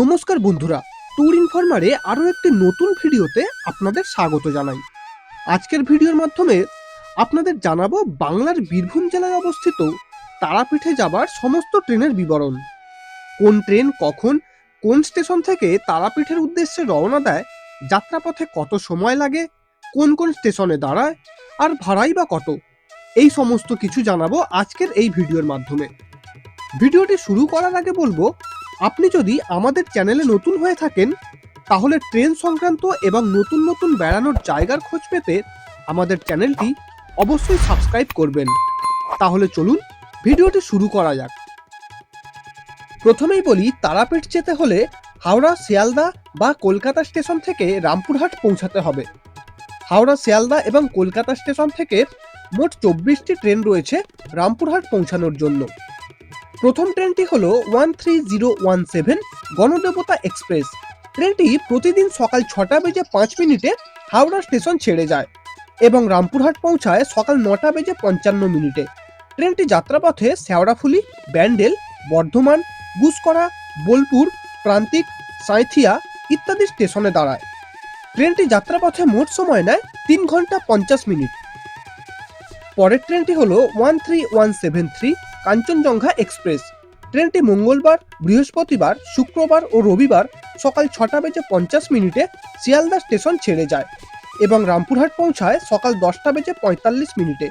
নমস্কার বন্ধুরা ট্যুর ইনফরমারে আরও একটি নতুন ভিডিওতে আপনাদের স্বাগত জানাই। আজকের ভিডিওর মাধ্যমে আপনাদের জানাব বাংলার বীরভূম জেলায় অবস্থিত তারাপীঠে যাবার সমস্ত ট্রেনের বিবরণ। কোন ট্রেন কখন কোন স্টেশন থেকে তারাপীঠের উদ্দেশ্যে রওনা দেয়, যাত্রাপথে কত সময় লাগে, কোন কোন স্টেশনে দাঁড়ায়, আর ভাড়াই বা কত, এই সমস্ত কিছু জানাব আজকের এই ভিডিওর মাধ্যমে। ভিডিওটি শুরু করার আগে বলব আপনি যদি আমাদের চ্যানেলে নতুন হয়ে থাকেন, তাহলে ট্রেন সংক্রান্ত এবং নতুন নতুন বেড়ানোর জায়গার খোঁজ পেতে আমাদের চ্যানেলটি অবশ্যই সাবস্ক্রাইব করবেন। তাহলে চলুন, ভিডিওটি শুরু করা যাক। প্রথমেই বলি, তারাপীঠ যেতে হলে হাওড়া, শিয়ালদা বা কলকাতা স্টেশন থেকে রামপুরহাট পৌঁছাতে হবে। হাওড়া, শিয়ালদা এবং কলকাতা স্টেশন থেকে মোট চব্বিশটি ট্রেন রয়েছে রামপুরহাট পৌঁছানোর জন্য। প্রথম ট্রেনটি হলো one three zero one seven Ganadevata express. ট্রেনটি প্রতিদিন সকাল ছটা বেজে পাঁচ মিনিটে হাওড়া স্টেশন ছেড়ে যায় এবং রামপুরহাট পৌঁছায় সকাল নটা বেজে পঞ্চান্ন মিনিটে। ট্রেনটি যাত্রাপথে শেওড়াফুলি ব্যান্ডেল, বর্ধমান, গুসকরা, বোলপুর, প্রান্তিক, সাঁইথিয়া ইত্যাদি স্টেশনে দাঁড়ায়। ট্রেনটি যাত্রাপথে মোট সময় নেয় তিন ঘণ্টা পঞ্চাশ মিনিট। পরের ট্রেনটি হলো one three one seven three Kanchenjunga express. ট্রেনটি মঙ্গলবার, বৃহস্পতিবার, শুক্রবার ও রবিবার সকাল ছটা বেজে পঞ্চাশ মিনিটে শিয়ালদা স্টেশন ছেড়ে যায় এবং রামপুরহাট পৌঁছায় সকাল দশটা বেজে পঁয়তাল্লিশ মিনিটে।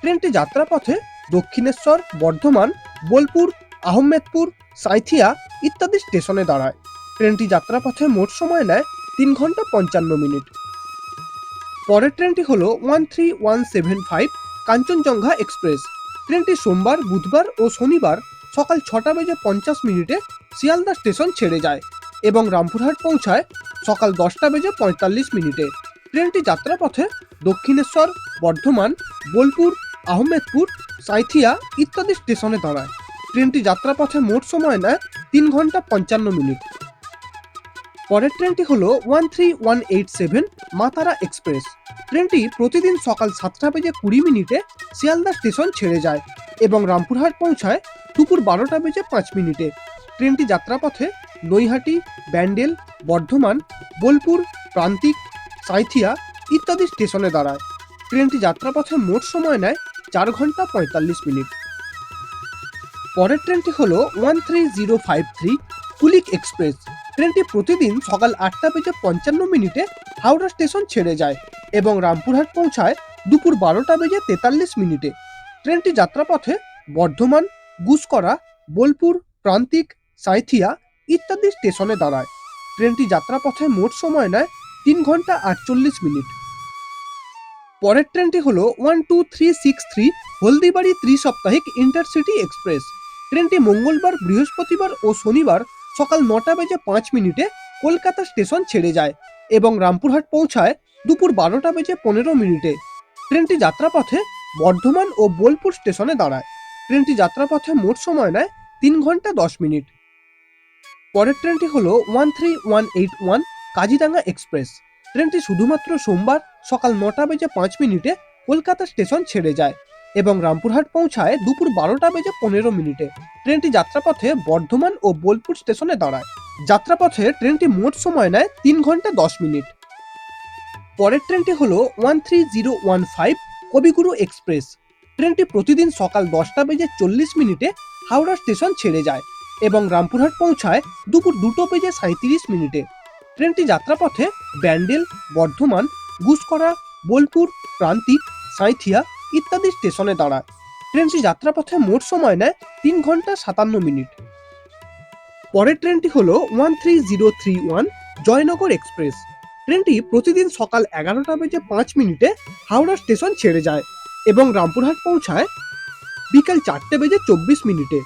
ট্রেনটি যাত্রাপথে দক্ষিণেশ্বর, বর্ধমান, বোলপুর, আহমেদপুর, সাঁইথিয়া ইত্যাদি স্টেশনে দাঁড়ায়। ট্রেনটি যাত্রাপথে মোট সময় নেয় তিন ঘণ্টা পঞ্চান্ন মিনিট। পরের ট্রেনটি হলো one three one seven five Kanchenjunga express. ট্রেনটি সোমবার, বুধবার ও শনিবার সকাল ছটা বেজে পঞ্চাশ মিনিটে শিয়ালদা স্টেশন ছেড়ে যায় এবং রামপুরহাট পৌঁছায় সকাল দশটা বেজে পঁয়তাল্লিশ মিনিটে। ট্রেনটি যাত্রাপথে দক্ষিণেশ্বর, বর্ধমান, বোলপুর, আহমেদপুর, সাঁইথিয়া ইত্যাদি স্টেশনে দাঁড়ায়। ট্রেনটি যাত্রাপথে মোট সময় নেয় তিন ঘণ্টা পঞ্চান্ন মিনিট। পরের ট্রেনটি হল one three one eight seven মাতারা এক্সপ্রেস। ট্রেনটি প্রতিদিন সকাল সাতটা বেজে কুড়ি মিনিটে শিয়ালদা স্টেশন ছেড়ে যায় এবং রামপুরহাট পৌঁছায় দুপুর বারোটা বেজে পাঁচ মিনিটে। ট্রেনটি যাত্রাপথে নৈহাটি, ব্যান্ডেল, বর্ধমান, বোলপুর, প্রান্তিক, সাঁইথিয়া ইত্যাদি স্টেশনে দাঁড়ায়। ট্রেনটি যাত্রাপথে মোট সময় নেয় চার ঘণ্টা পঁয়তাল্লিশ মিনিট। পরের ট্রেনটি হল one three zero five three Kulik express. ট্রেনটি প্রতিদিন সকাল আটটা বেজে পঞ্চান্ন মিনিটে হাওড়া স্টেশন ছেড়ে যায় এবং রামপুরহাট পৌঁছায় দুপুর বারোটা বেজে তেতাল্লিশ মিনিটে। ট্রেনটি যাত্রাপথে বর্ধমান, গুসকরা, বোলপুর, প্রান্তিক, সাঁইথিয়া ইত্যাদি স্টেশনে দাঁড়ায়। ট্রেনটি যাত্রাপথে মোট সময় নেয় তিন ঘণ্টা আটচল্লিশ মিনিট। পরের ট্রেনটি হলো one two three six three Haldibari ত্রিসপ্তাহিক intercity express. ট্রেনটি মঙ্গলবার, বৃহস্পতিবার ও শনিবার সকাল নটা বেজে পাঁচ মিনিটে কলকাতা স্টেশন ছেড়ে যায় এবং রামপুরহাট পৌঁছায় দুপুর বারোটা বেজে পনেরো মিনিটে। ট্রেনটি যাত্রাপথে বর্ধমান ও বোলপুর স্টেশনে দাঁড়ায়। ট্রেনটি যাত্রাপথে মোট সময় নেয় তিন ঘণ্টা দশ মিনিট। পরের ট্রেনটি হলো one three one eight one Kaziranga express. ট্রেনটি শুধুমাত্র সোমবার সকাল নটা বেজে পাঁচ মিনিটে কলকাতা স্টেশন ছেড়ে যায়। এবং রামপুরহাট পৌঁছায় দুপুর বারোটা বেজে পনেরো মিনিটে। ট্রেনটি যাত্রাপথে বর্ধমান ও বোলপুর স্টেশনে দাঁড়ায়। যাত্রাপথে ট্রেনটি মোট সময় নেয় তিন ঘণ্টা দশ মিনিট। পরের ট্রেনটি হল one three zero one five Kabiguru express. ট্রেনটি প্রতিদিন সকাল দশটা বেজে চল্লিশ মিনিটে হাওড়া স্টেশন ছেড়ে যায় এবং রামপুরহাট পৌঁছায় দুপুর দুটো বেজে সাঁত্রিশ মিনিটে। ট্রেনটি যাত্রাপথে ব্যান্ডেল, বর্ধমান গুসকরা বোলপুর, প্রান্তিক, সাঁইথিয়া ইত্যাদি স্টেশনে দাঁড়ায়। ট্রেনটি যাত্রাপথে মোট সময় নেয় তিন ঘণ্টা সাতান্ন মিনিট। পরের ট্রেনটি হলো one three zero three one, Jaynagar express. ট্রেনটি প্রতিদিন সকাল এগারোটা বেজে পাঁচ মিনিটে হাওড়া স্টেশন ছেড়ে যায় এবং রামপুরহাট পৌঁছায় বিকাল চারটে বেজে চব্বিশ মিনিটে।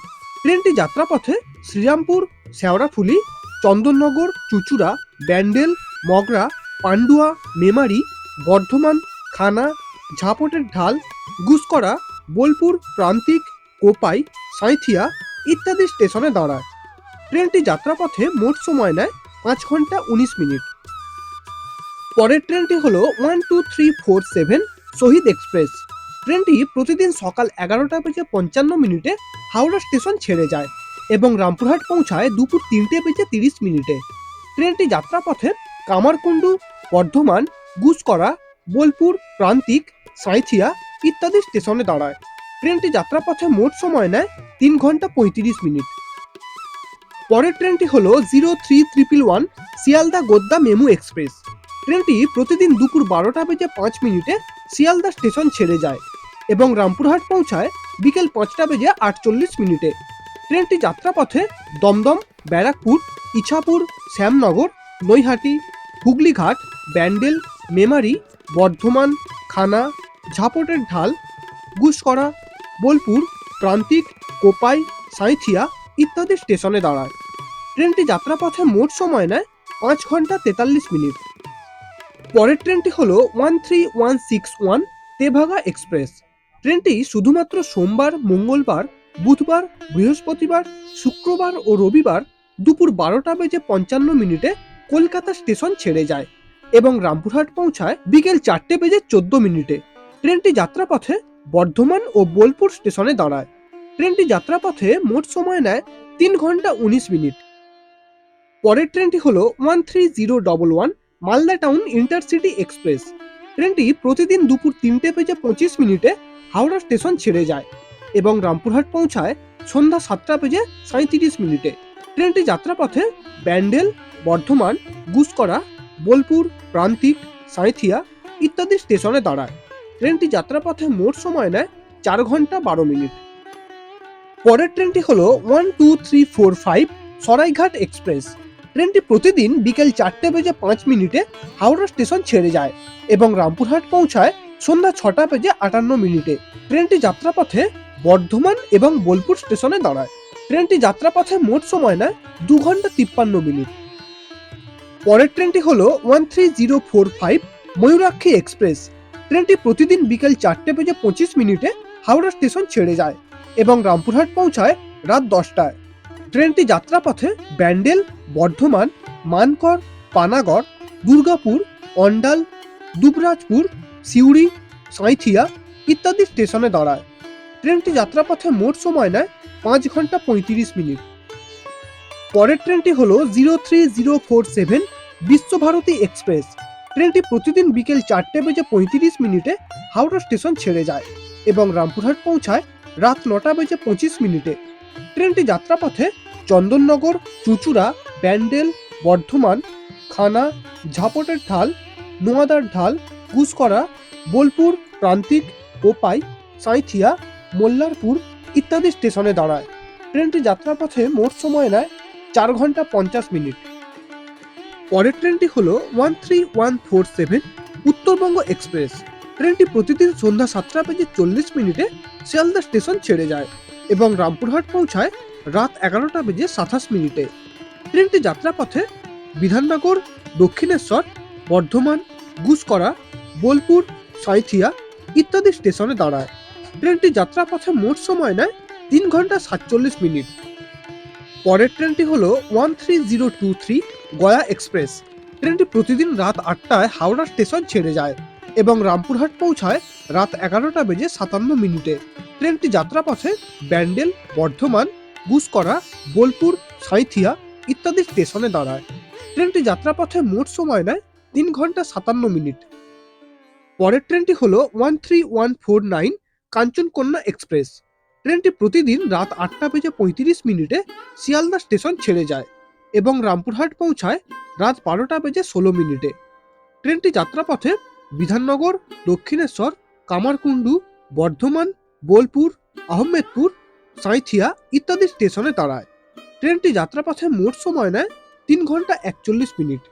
ট্রেনটি যাত্রাপথে শ্রীরামপুর শেওড়াফুলি চন্দননগর, চুচুড়া, ব্যান্ডেল, মগরা, পান্ডুয়া, মেমারি, বর্ধমান, খানা, ঝাপটের ঢাল গুসকরা বোলপুর, প্রান্তিক, কোপাই, সাঁইথিয়া ইত্যাদি স্টেশনে দাঁড়ায়। ট্রেনটি যাত্রাপথে মোট সময় নেয় পাঁচ ঘণ্টা উনিশ মিনিট। পরের ট্রেনটি হলো one, two, three, four, seven Shahid express. ট্রেনটি প্রতিদিন সকাল এগারোটা বেজে পঞ্চান্ন মিনিটে হাওড়া স্টেশন ছেড়ে যায় এবং রামপুরহাট পৌঁছায় দুপুর তিনটে বেজে তিরিশ মিনিটে। ট্রেনটি যাত্রাপথে কামারকুণ্ডু, বর্ধমান, গুসকরা, বোলপুর, প্রান্তিক, সাঁইথিয়া ইত্যাদি স্টেশনে দাঁড়ায়। ট্রেনটি যাত্রাপথে মোট সময় নেয় তিন ঘণ্টা পঁয়ত্রিশ মিনিট। পরের ট্রেনটি হল zero three triple one Sealdah Godda MEMU express. ট্রেনটি প্রতিদিন দুপুর বারোটা বেজে পাঁচ মিনিটে শিয়ালদা স্টেশন ছেড়ে যায় এবং রামপুরহাট পৌঁছায় বিকেল পাঁচটা বেজে আটচল্লিশ মিনিটে। ট্রেনটি যাত্রাপথে দমদম, ব্যারাকপুর, ইছাপুর, শ্যামনগর, নৈহাটি, হুগলিঘাট, ব্যান্ডেল, মেমারি, বর্ধমান, খানা ঝাপটের ঢাল গুসকরা বোলপুর, প্রান্তিক, কোপাই, সাঁইথিয়া ইত্যাদি স্টেশনে দাঁড়ায়। ট্রেনটি যাত্রাপথে মোট সময় নেয় পাঁচ ঘণ্টা তেতাল্লিশ মিনিট। পরের ট্রেনটি হল one three one six one Tebhaga express. ট্রেনটি শুধুমাত্র সোমবার, মঙ্গলবার, বুধবার, বৃহস্পতিবার, শুক্রবার ও রবিবার দুপুর বারোটা বেজে পঞ্চান্ন মিনিটে কলকাতা স্টেশন ছেড়ে যায় এবং রামপুরহাট পৌঁছায় বিকেল চারটে বেজে চোদ্দ মিনিটে। ট্রেনটি যাত্রাপথে বর্ধমান ও বোলপুর স্টেশনে দাঁড়ায়। ট্রেনটি যাত্রাপথে মোট সময় নেয় তিন ঘণ্টা উনিশ মিনিট। পরের ট্রেনটি হল one three zero double one Malda town intercity express. ট্রেনটি প্রতিদিন দুপুর তিনটে বেজে পঁচিশ মিনিটে হাওড়া স্টেশন ছেড়ে যায় এবং রামপুরহাট পৌঁছায় সন্ধ্যা সাতটা বেজে সাঁত্রিশ মিনিটে। ট্রেনটি যাত্রাপথে ব্যান্ডেল, বর্ধমান, গুসকরা, বোলপুর, প্রান্তিক, সাঁইথিয়া ইত্যাদি স্টেশনে দাঁড়ায়। ট্রেনটি যাত্রাপথে মোট সময় নেয় চার ঘণ্টা বারো মিনিট। পরের ট্রেনটি হল one two three four five Saraighat express. ট্রেনটি প্রতিদিন বিকেল চারটে বেজে পাঁচ মিনিটে হাওড়া স্টেশন ছেড়ে যায় এবং রামপুরহাট পৌঁছায় সন্ধ্যা ছটা বেজে আটান্ন মিনিটে। ট্রেনটি যাত্রাপথে বর্ধমান এবং বোলপুর স্টেশনে দাঁড়ায়। ট্রেনটি যাত্রাপথে মোট সময় নেয় দু ঘণ্টা তিপ্পান্ন মিনিট। পরের ট্রেনটি হল one three zero four five Mayurakshi express. ট্রেনটি প্রতিদিন বিকেল চারটে বেজে পঁচিশ মিনিটে হাওড়া স্টেশন ছেড়ে যায় এবং রামপুরহাট পৌঁছায় রাত দশটায়। ট্রেনটি যাত্রাপথে ব্যান্ডেল, বর্ধমান, মানকর, পানাগড়, দুর্গাপুর, অন্ডাল, দুবরাজপুর, সিউড়ি, সাঁইথিয়া ইত্যাদি স্টেশনে দাঁড়ায়। ট্রেনটি যাত্রাপথে মোট সময় নেয় পাঁচ ঘণ্টা পঁয়ত্রিশ মিনিট। পরের ট্রেনটি হলো zero three zero four seven Vishwabharati express. ট্রেনটি প্রতিদিন বিকেল চারটে বেজে পঁয়ত্রিশ মিনিটে হাওড়া স্টেশন ছেড়ে যায় এবং রামপুরহাট পৌঁছায় রাত নটা বেজে পঁচিশ মিনিটে। ট্রেনটি যাত্রাপথে চন্দননগর, চুচুড়া, ব্যান্ডেল, বর্ধমান, খানা, ঝাপটের ঢাল, নোয়াদার ঢাল গুসকরা বোলপুর, প্রান্তিক কোপাই সাঁইথিয়া, মোল্লারপুর ইত্যাদি স্টেশনে দাঁড়ায়। ট্রেনটি যাত্রাপথে মোট সময় নেয় চার ঘণ্টা পঞ্চাশ মিনিট। পরের ট্রেনটি হল one three one four seven Uttarbanga express. ট্রেনটি প্রতিদিন সন্ধ্যা সাতটা বেজে চল্লিশ মিনিটে শিয়ালদা স্টেশন ছেড়ে যায় এবং রামপুরহাট পৌঁছায় রাত এগারোটা বেজে সাতাশ মিনিটে। ট্রেনটি যাত্রাপথে বিধাননগর, দক্ষিণেশ্বর, বর্ধমান, গুসকরা, বোলপুর, সাঁইথিয়া ইত্যাদি স্টেশনে দাঁড়ায়। ট্রেনটি যাত্রাপথে মোট সময় নেয় তিন ঘণ্টা সাতচল্লিশ মিনিট। পরের ট্রেনটি হল one three zero two three Gaya express. ট্রেনটি প্রতিদিন রাত আটটায় হাওড়া স্টেশন ছেড়ে যায় এবং রামপুরহাট পৌঁছায় রাত এগারোটা বেজে সাতান্ন মিনিটে। ট্রেনটি যাত্রাপথে ব্যান্ডেল, বর্ধমান, গুসকরা, বোলপুর, সাঁইথিয়া ইত্যাদি স্টেশনে দাঁড়ায়। ট্রেনটি যাত্রাপথে মোট সময় নেয় তিন ঘণ্টা সাতান্ন মিনিট। পরের ট্রেনটি হল one three one four nine Kanchankanya express. ট্রেনটি প্রতিদিন রাত আটটা বেজে পঁয়ত্রিশ মিনিটে শিয়ালদা স্টেশন ছেড়ে যায়। এবং রামপুরহাট পৌঁছায় রাত বারোটা বেজে ষোলো মিনিটে। ট্রেনটি যাত্রাপথে বিধাননগর, দক্ষিণেশ্বর, কামারকুণ্ডু, বর্ধমান, বোলপুর, আহমেদপুর, সাঁইথিয়া ইত্যাদি স্টেশনে দাঁড়ায় ট্রেনটি যাত্রাপথে মোট সময় নেয় তিন ঘণ্টা একচল্লিশ মিনিট।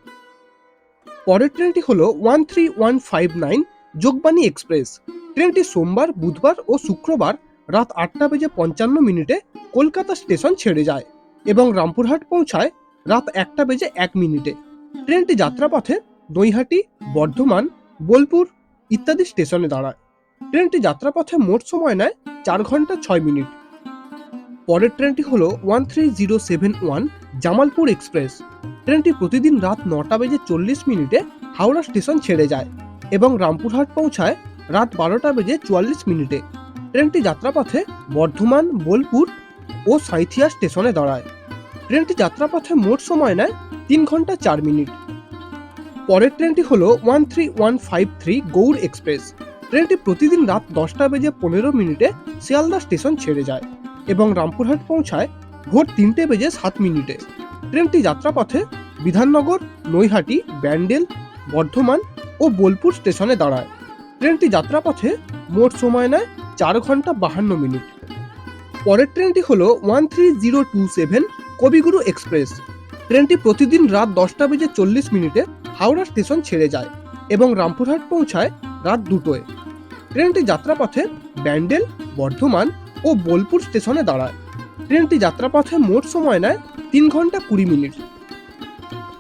পরের ট্রেনটি হলো one three one five nine Jogbani express. ট্রেনটি সোমবার, বুধবার ও শুক্রবার রাত আটটা বেজে পঞ্চান্ন মিনিটে কলকাতা স্টেশন ছেড়ে যায় এবং রামপুরহাট পৌঁছায় রাত একটা বেজে এক মিনিটে। ট্রেনটি যাত্রাপথে নৈহাটি, বর্ধমান, বোলপুর ইত্যাদি স্টেশনে দাঁড়ায়। ট্রেনটি যাত্রাপথে মোট সময় নেয় চার ঘণ্টা ছয় মিনিট। পরের ট্রেনটি হলো one three zero seven one Jamalpur express. ট্রেনটি প্রতিদিন রাত নটা বেজে চল্লিশ মিনিটে হাওড়া স্টেশন ছেড়ে যায় এবং রামপুরহাট পৌঁছায় রাত বারোটা বেজে চুয়াল্লিশ মিনিটে। ট্রেনটি যাত্রাপথে বর্ধমান, বোলপুর ও সাঁইথিয়া স্টেশনে দাঁড়ায়। ট্রেনটি যাত্রাপথে মোট সময় নেয় তিন ঘণ্টা চার মিনিট। পরের ট্রেনটি হলো one three one five three Gour express. ট্রেনটি প্রতিদিন রাত দশটা বেজে পনেরো মিনিটে শিয়ালদা স্টেশন ছেড়ে যায় এবং রামপুরহাট পৌঁছায় ভোর তিনটে বেজে সাত মিনিটে। ট্রেনটি যাত্রাপথে বিধাননগর, নৈহাটি, ব্যান্ডেল, বর্ধমান ও বোলপুর স্টেশনে দাঁড়ায়। ট্রেনটি যাত্রাপথে মোট সময় নেয় চার ঘণ্টা বাহান্ন মিনিট। পরের ট্রেনটি হলো one three zero two seven Kaviguru express. ট্রেনটি প্রতিদিন রাত দশটা বেজে চল্লিশ মিনিটে হাওড়া স্টেশন ছেড়ে যায় এবং রামপুরহাট পৌঁছায় রাত দুটোয়। ট্রেনটি যাত্রাপথে ব্যান্ডেল, বর্ধমান ও বোলপুর স্টেশনে দাঁড়ায়। ট্রেনটি যাত্রাপথে মোট সময় নেয় তিন ঘণ্টা কুড়ি মিনিট।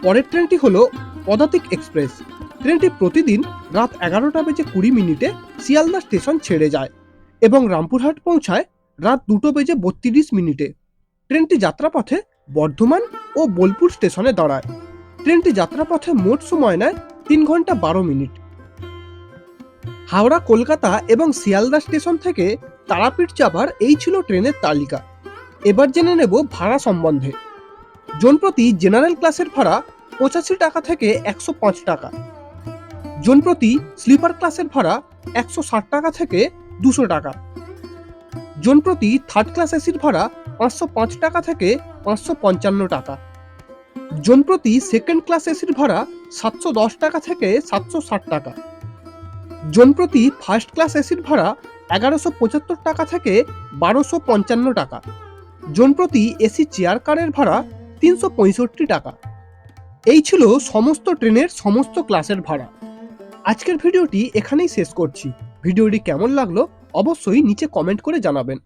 পরের ট্রেনটি হল পদাতিক এক্সপ্রেস। ট্রেনটি প্রতিদিন রাত এগারোটা বেজে কুড়ি মিনিটে শিয়ালদা স্টেশন ছেড়ে যায় এবং রামপুরহাট পৌঁছায় রাত দুটো বেজে বত্রিশ মিনিটে। ট্রেনটি যাত্রাপথে বর্ধমান ও বোলপুর স্টেশনে দাঁড়ায়। ট্রেনটি যাত্রাপথে মোট সময় নেয় তিন ঘণ্টা বারো মিনিট। হাওড়া, কলকাতা এবং শিয়ালদা স্টেশন থেকে তারাপীঠ যাবার এই ছিল ট্রেনের তালিকা। এবার জেনে নেব ভাড়া সম্বন্ধে। জনপ্রতি জেনারেল ক্লাসের ভাড়া পঁচাশি টাকা থেকে একশো পাঁচ টাকা। জনপ্রতি স্লিপার ক্লাসের ভাড়া একশো ষাট টাকা থেকে দুশো টাকা। জনপ্রতি থার্ড ক্লাস এসির ভাড়া পাঁচশো পাঁচ টাকা থেকে পাঁচশো পঞ্চান্ন টাকা। জনপ্রতি সেকেন্ড ক্লাস এসির ভাড়া সাতশো দশ টাকা থেকে সাতশো ষাট টাকা। জনপ্রতি ফার্স্ট ক্লাস এসির ভাড়া এগারোশো পঁচাত্তর টাকা থেকে বারোশো পঞ্চান্ন টাকা। জনপ্রতি এসি চেয়ার কারের ভাড়া তিনশো পঁয়ষট্টি টাকা। এই ছিল সমস্ত ট্রেনের সমস্ত ক্লাসের ভাড়া। আজকের ভিডিওটি এখানেই শেষ করছি। ভিডিওটি কেমন লাগল অবশ্যই নিচে কমেন্ট করে জানাবেন।